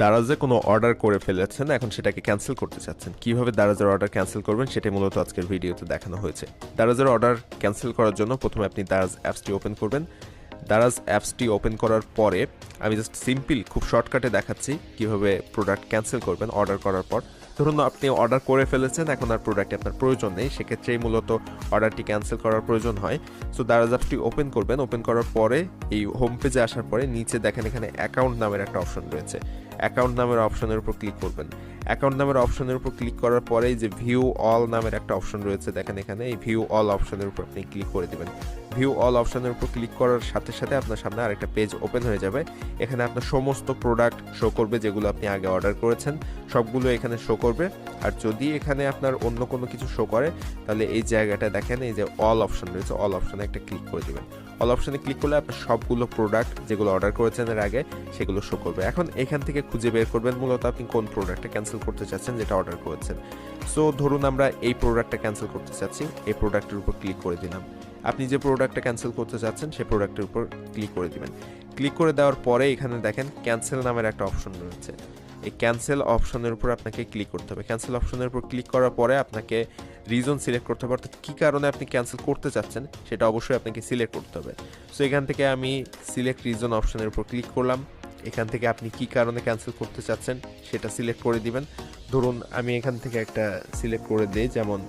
দারাজে কোনো অর্ডার করে ফেলেছেন, এখন সেটাকে ক্যান্সেল করতে চাচ্ছেন। কীভাবে দারাজের অর্ডার ক্যান্সেল করবেন সেটাই মূলত আজকের ভিডিওতে দেখানো হয়েছে। দারাজের অর্ডার ক্যান্সেল করার জন্য প্রথমে আপনি দারাজ অ্যাপসটি ওপেন করবেন। দারাজ অ্যাপসটি ওপেন করার পরে আমি জাস্ট সিম্পল খুব শর্টকাটে দেখাচ্ছি কীভাবে প্রোডাক্ট ক্যান্সেল করবেন অর্ডার করার পর। ধরুন আপনি অর্ডার করে ফেলেছেন, এখন আর প্রোডাক্টটি আপনার প্রয়োজন নেই। সেক্ষেত্রেই মূলত অর্ডারটি ক্যান্সেল করার প্রয়োজন হয়। সো দারাজ অ্যাপটি ওপেন করবেন। ওপেন করার পরে এই হোম পেজে আসার পরে নিচে দেখেন এখানে অ্যাকাউন্ট নামের একটা অপশন রয়েছে। অ্যাকাউন্ট নামের অপশনের উপর ক্লিক করবেন। অ্যাকাউন্ট নামের অপশনের উপর ক্লিক করার পরেই যে ভিউ অল নামের একটা অপশন রয়েছে, দেখেন এখানে, এই ভিউ অল অপশনের উপর আপনি ক্লিক করে দেবেন। ভিউ অল অপশনের উপর ক্লিক করার সাথে সাথে আপনার সামনে আরেকটা পেজ ওপেন হয়ে যাবে। এখানে আপনার সমস্ত প্রোডাক্ট শো করবে যেগুলো আপনি আগে অর্ডার করেছেন, সবগুলো এখানে শো করবে। আর যদি এখানে আপনার অন্য কোনো কিছু শো করে, তাহলে এই জায়গাটা দেখেন, এই যে অল অপশন রয়েছে অল অপশনে একটা ক্লিক করে দিবেন। অল অপশনে ক্লিক করলে আপনার সবগুলো প্রোডাক্ট যেগুলো অর্ডার করেছেন এর আগে, সেগুলো শো করবে। এখন এখান থেকে খুঁজে বের করবেন, মূলত আপনি কোন প্রোডাক্টটা ক্যান্সেল করতে চাচ্ছেন যেটা অর্ডার করেছেন। সো ধরুন আমরা এই প্রোডাক্টটা ক্যান্সেল করতে চাচ্ছি, এই প্রোডাক্টের উপর ক্লিক করে দিলাম। আপনি যে প্রোডাক্টটা ক্যান্সেল করতে চাচ্ছেন সেই প্রোডাক্টের উপর ক্লিক করে দিবেন। ক্লিক করে দেওয়ার পরে এখানে দেখেন ক্যান্সেল নামের একটা অপশন রয়েছে। এই ক্যান্সেল অপশনের উপর আপনাকে ক্লিক করতে হবে। ক্যান্সেল অপশনের উপর ক্লিক করার পরে আপনাকে রিজন সিলেক্ট করতে হবে, অর্থাৎ কী কারণে আপনি ক্যান্সেল করতে চাচ্ছেন সেটা অবশ্যই আপনাকে সিলেক্ট করতে হবে। সো এখান থেকে আমি সিলেক্ট রিজন অপশনের উপর ক্লিক করলাম। এখান থেকে আপনি কী কারণে ক্যান্সেল করতে চাচ্ছেন সেটা সিলেক্ট করে দিবেন। ধরুন, আমি এখান থেকে একটা সিলেক্ট করে দিই, যেমন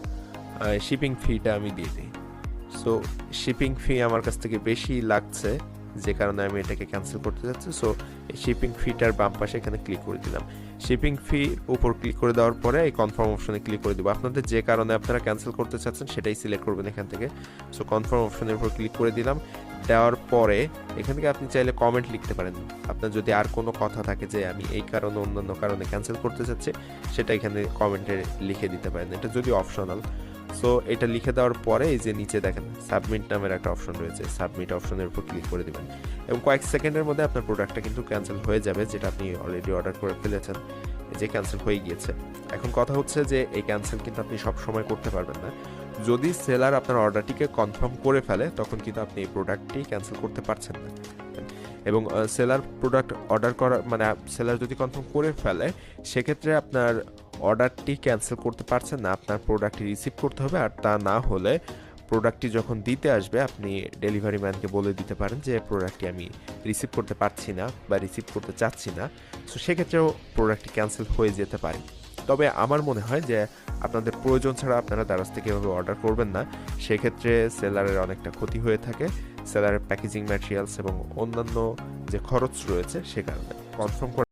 শিপিং ফিটা আমি দিয়ে দিই। সো শিপিং ফি আমার কাছ থেকে বেশি লাগছে। যে কারণে আমি এটাকে ক্যান্সেল করতে যাচ্ছি সো শিপিং ফিটার বাম পাশে এখানে ক্লিক করে দিলাম। শিপিং ফি উপর ক্লিক করে দেওয়ার পরে এই কনফার্ম অপশনে ক্লিক করে দেবো। আপনাদের যে কারণে আপনারা ক্যান্সেল করতে চাচ্ছেন, সেটাই সিলেক্ট করবেন এখান থেকে। সো কনফার্ম অপশনের উপর ক্লিক করে দিলাম। দেওয়ার পরে এখান থেকে আপনি চাইলে কমেন্ট লিখতে পারেন। আপনার যদি আর কোনো কথা থাকে যে আমি এই কারণে, অন্যান্য কারণে ক্যান্সেল করতে চাচ্ছি, সেটা এখানে কমেন্টে লিখে দিতে পারেন। এটা যদি অপশনাল সো এটা লিখে দেওয়ার পরে এই যে নিচে দেখেন সাবমিট নামের একটা অপশন রয়েছে। সাবমিট অপশনের উপর ক্লিক করে দেবেন। এবং কয়েক সেকেন্ডের মধ্যে আপনার প্রোডাক্টটা কিন্তু ক্যান্সেল হয়ে যাবে, যেটা আপনি অলরেডি অর্ডার করে ফেলেছেন। এই যে ক্যান্সেল হয়ে গিয়েছে। এখন কথা হচ্ছে যে, এই ক্যান্সেল কিন্তু আপনি সব সময় করতে পারবেন না। যদি সেলার আপনার অর্ডারটিকে কনফার্ম করে ফেলে, তখন কিন্তু আপনি এই প্রোডাক্টটি ক্যান্সেল করতে পারছেন না। এবং সেলার প্রোডাক্ট অর্ডার করা মানে সেলার যদি কনফার্ম করে ফেলে, সেক্ষেত্রে আপনার অর্ডারটি ক্যান্সেল করতে পারছেন না, আপনার প্রোডাক্টটি রিসিভ করতে হবে আর তা না হলে প্রোডাক্টটি যখন দিতে আসবে, আপনি ডেলিভারি ম্যানকে বলে দিতে পারেন যে প্রোডাক্টটি আমি রিসিভ করতে পারছি না বা রিসিভ করতে চাচ্ছি না। সো সেক্ষেত্রেও প্রোডাক্টটি ক্যান্সেল হয়ে যেতে পারে। তবে আমার মনে হয় যে আপনাদের প্রয়োজন ছাড়া আপনারা দারাজ থেকে এভাবে অর্ডার করবেন না। সেক্ষেত্রে সেলারের অনেকটা ক্ষতি হয়ে থাকে। সেলারের প্যাকেজিং ম্যাটেরিয়ালস এবং অন্যান্য যে খরচ রয়েছে সে কারণে। কনফার্ম